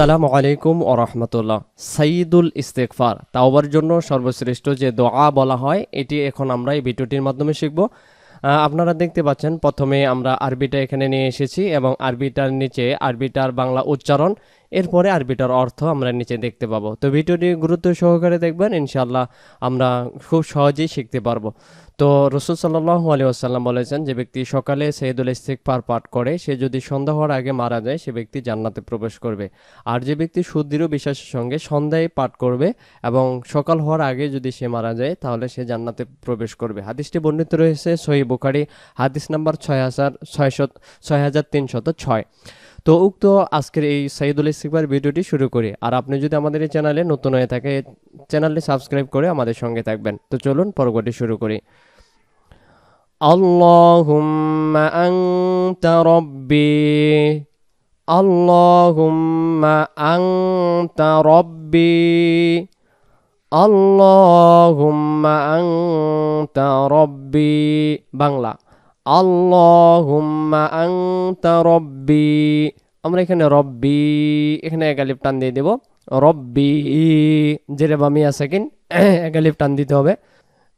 আসসালামু আলাইকুম ও রহমতুল্লাহ। সাইদুল ইস্তেকফার তাওবার জন্য সর্বশ্রেষ্ঠ যে দোয়া বলা হয়, এটি এখন আমরা এই ভিডিওটির মাধ্যমে শিখব। আপনারা দেখতে পাচ্ছেন, প্রথমে আমরা আরবিটা এখানে নিয়ে এসেছি এবং আরবিটার নিচে আরবিটার বাংলা উচ্চারণ এরপরে আরবিটার অর্থ আমরা নিচে দেখতে পাবো। তো ভিডিওটি গুরুত্ব সহকারে দেখবেন ইনশাল্লাহ আমরা খুব সহজেই শিখতে পারব। তো রসুল সাল্লাহ আলী আসাল্লাম বলেছেন, যে ব্যক্তি সকালে সৈয়দুল ইস্তিকফার পাঠ করে, সে যদি সন্ধ্যা হওয়ার আগে মারা যায়, সে ব্যক্তি জান্নাতে প্রবেশ করবে। আর যে ব্যক্তি সুদৃঢ় বিশ্বাসের সঙ্গে সন্ধ্যায় পাঠ করবে এবং সকাল হওয়ার আগে যদি সে মারা যায়, তাহলে সে জান্নাতে প্রবেশ করবে। হাদিসটি বর্ণিত রয়েছে সহি বুখারি, হাদিস নাম্বার ছয় হাজার ছয়শত ছয় হাজার তিনশত ছয়। তো উক্ত আজকের এই সাইদুল ইস্তিকবার ভিডিওটি শুরু করি আর আপনি যদি আমাদের এই চ্যানেলে নতুন হয়ে থাকে চ্যানেলটি সাবস্ক্রাইব করে আমাদের সঙ্গে থাকবেন তো চলুন পরবর্তী শুরু করি اللهم أنت ربي اللهم أنت ربي اللهم أنت ربي বাংলা আল্লাহুম্মা আংতা রব্বি। আমরা এখানে রব্বি, এখানে একালিপ টান দিয়ে দেব। রব্বি জেরে বামি আছে কিন? একালিপ টান দিতে হবে।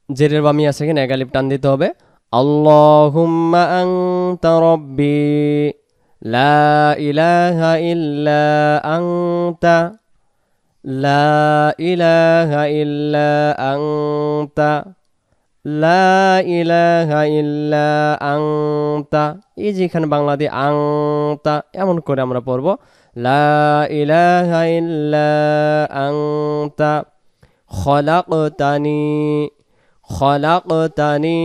জেরের বামি আছে কিন? একালিপ টান দিতে হবে। আল্লাহুম্মা আংতা রব্বি। লা ইলাহা ইল্লা আংতা লা ইলাহা ইল্লা আংতা লা ইলাহা ইল্লা আংতা এই যেখানে বাংলা দিয়ে আংতা এমন করে আমরা পড়ব। লা ইলাহা ইল্লা আংতা খলাকতানি খলাকতানি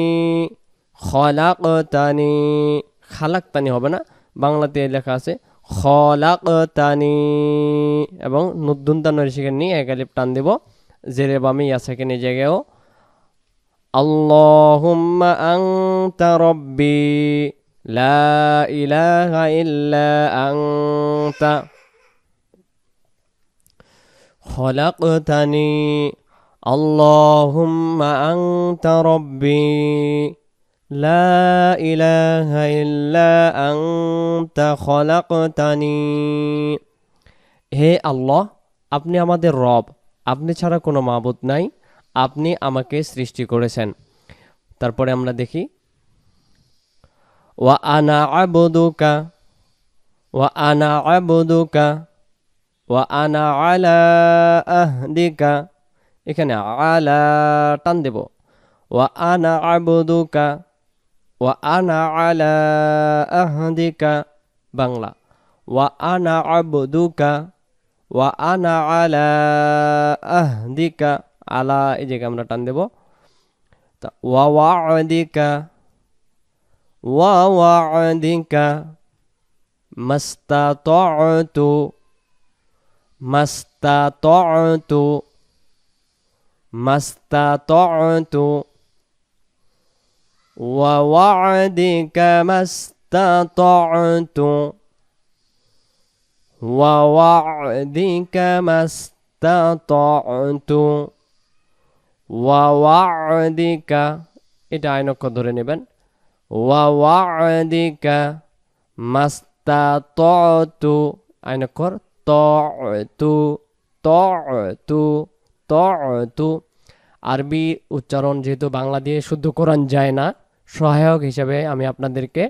খলাকতানি। খালাকতানি হবে না, বাংলাতে লেখা আছে খলাকতানি। এবং নুদ্দুন তানোর সেখানে নিয়ে একালিপ টান দেব। জেরে বামি ইয়াসাকেন এই জায়গায়ও আল্লাহুম্মা আনতা রব্বি লা ইলাহা ইল্লা আনতা খলাকতানি اللهم أنت ربي لا إله إلا أنت خلقتني হে আল্লাহ আপনি আমাদের রব আপনি ছাড়া কোনো মাবুদ নাই আপনি আমাকে সৃষ্টি করেছেন। তারপরে আমরা দেখি। ওয়া আনা আবুদুকা, ওয়া আনা আবুদুকা, ওয়া আনা আলা আহদিকা, এখানে আলা টান দেব। ওয়া আনা আবুদুকা, ওয়া আনা আলা আহদিকা, বাংলা। ওয়া আনা আবুদুকা, ওয়া আনা আলা আহদিকা আলা এই জায়গায় আমরা টান দেব তা ওয়া ওয়াদিকা ওয়া ওয়াদিকা মাস্তাতু মাস্তাতু ما استطعت ووعدك ما استطعت ووعدك ما استطعت ওয়াওয়াদিকা এটা আইনক্ষ ধরে নেবেন। ওয়াওয়াদিকা মাস্তা ত তু আইনক্ষর তু তু তু আরবি উচ্চারণ যেহেতু বাংলা দিয়ে শুদ্ধ করান যায় না, সহায়ক হিসাবে আমি আপনাদেরকে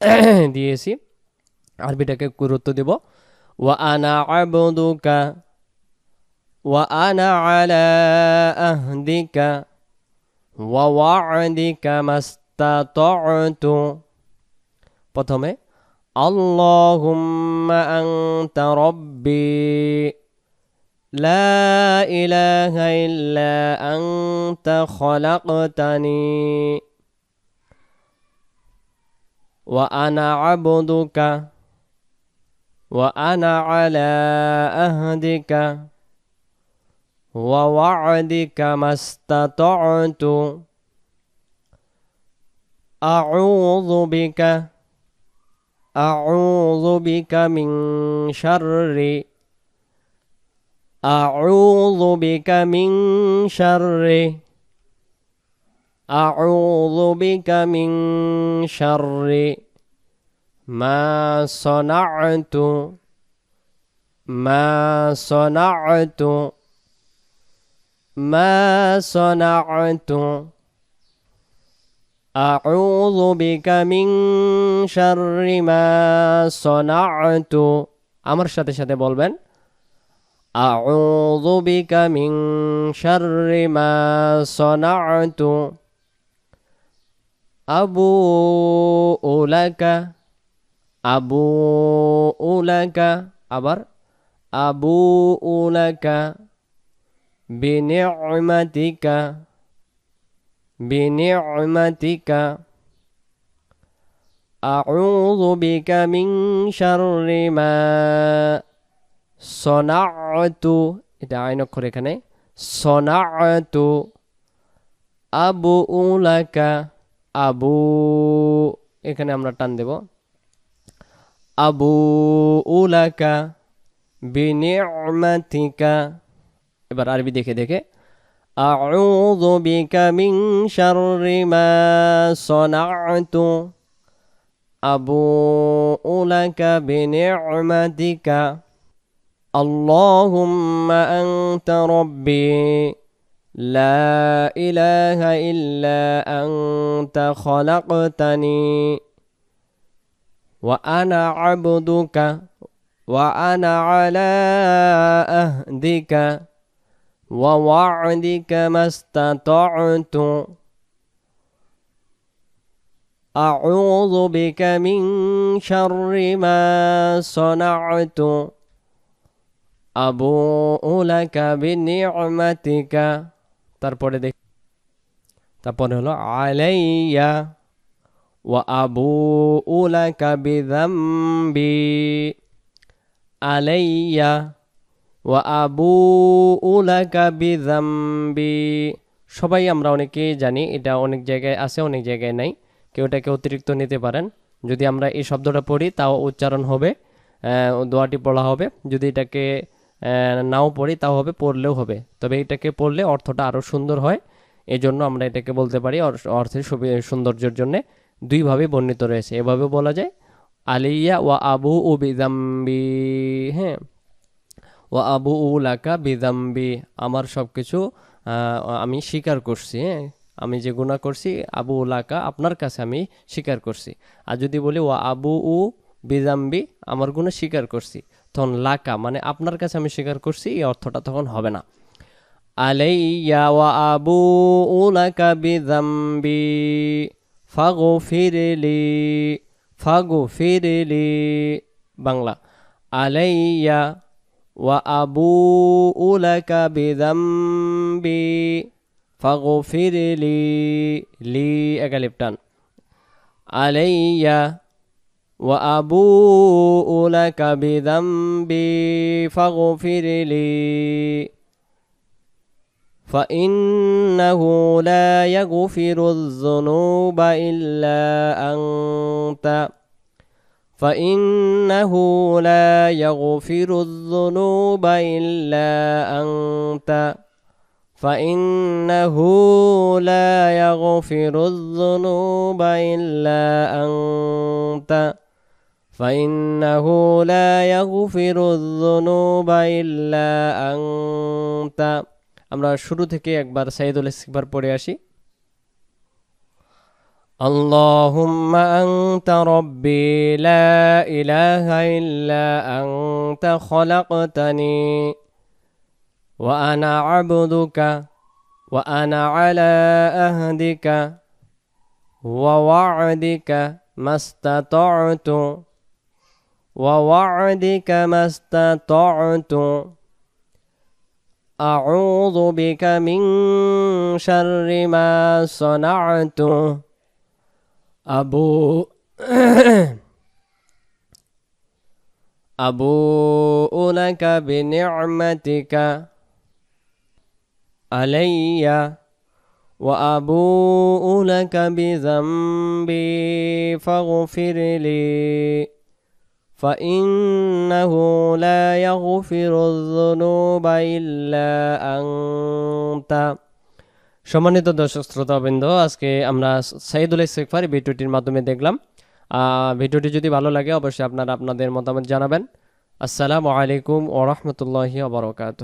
দিয়েছি। আরবিটাকে গুরুত্ব দেব। ওয়া আনা আবদুকা ওয়া আনা আলা আহদিকা ওয়া ওয়াদিকা মাস্তাতু প্রথমে আল্লাহুম্মা আনতা রব্বি لا إله إلا أنت خلقتني وأنا عبدك وأنا على أهدك ووعدك ما استطعت. أعوذ بك أعوذ بك من شر. أعوذ بك من شر. أعوذ بك من شر. ما صنعت ما صنعت. ما صنعت أعوذ بك من شر ما صنعت আমার সাথে সাথে বলবেন أعوذ بك من شر ما صنعت أبوء لك أبوء لك আবার أبوء لك بنعمتك بنعمتك أعوذ بك من شر ما صنعت এটা আইন অক্ষর এখানে صنعت أبوء لك আবু এখানে আমরা টান দেব আবু উলাকা বিনি'মাতিকা এবার আরবি দেখে দেখে أعوذ بك من شر ما صنعت أبوء لك بنعمتك اللهم أنت ربي لا إله إلا أنت خلقتني وأنا عبدك وأنا على أهدك ووعدك ما استطعت أعوذ بك من شر ما صنعت أبوء لك بنعمتك তারপরে দেখ তারপরে হলো আলাইয়া ওয়া আবু উলাকা বিদাম্বি আলাইয়া ওয়া আবু উলাকা বিদাম্বি সবাই আমরা অনেকেই জানি, এটা অনেক জায়গায় আছে, অনেক জায়গায় নাই। কেউ এটাকে অতিরিক্ত নিতে পারেন। যদি আমরা এই শব্দটা পড়ি, তাও উচ্চারণ হবে দোয়াটি পড়া হবে। যদি এটাকে নাও পড়ি, তাও হবে, পড়লেও হবে। তবে এটাকে পড়লে অর্থটা আরও সুন্দর হয়। এই জন্য আমরা এটাকে বলতে পারি অর্থের সৌন্দর্যের জন্য। দুইভাবে বর্ণিত রয়েছে। এভাবে বলা যায়, আলিয়া ওয়া আবু ও বিদাম্বি হ্যাঁ। ওয়া আবু উলাকা বিদাম্বি আমার সব কিছু আমি স্বীকার করছি হ্যাঁ? আমি যে গুণা করছি আবু উলাকা আপনার কাছে আমি স্বীকার করছি। আর যদি বলি ওয়া আবু উ বিদাম্বি আমার গুণা স্বীকার করছি, তখন লাকা মানে আপনার কাছে আমি স্বীকার করছি, এই অর্থটা তখন হবে না। আলাইয়া ওয়া আবু উলাকা বিদাম্বি ফাগো ফিরেলি ফাগো ফিরেলি বাংলা, আলাইয়া وأبوء لك بذنبي فاغفر لي لي. أقلبتان علي وأبوء لك بذنبي فاغفر لي. فإنه لا يغفر الذنوب إلا أنت. فإنه لا يغفر الذنوب إلا أنت فإنه لا يغفر الذنوب إلا أنت فإنه لا يغفر الذنوب إلا أنت আমরা শুরু থেকে একবার সাইদুল ইস্তিগফার পড়ে আসি اللهم أنت ربي لا إله إلا أنت خلقتني وأنا عبدك وأنا على أهدك ووعدك ما استطعت ووعدك ما استطعت. أعوذ بك من شر ما صنعت. أبو أبوء لك بنعمتك علي وأبوء لك بذنبي فاغفر لي فإنه لا يغفر الذنوب إلا أنت. সম্মানিত দর্শক শ্রোতাবৃন্দ, আজকে আমরা সাইদুল ইস্তেকফার ভিডিওটির মাধ্যমে দেখলাম। ভিডিওটি যদি ভালো লাগে, অবশ্যই আপনারা আপনাদের মতামত জানাবেন। আসসালামু আলাইকুম ওরহমতুল্লাহি আবরকাত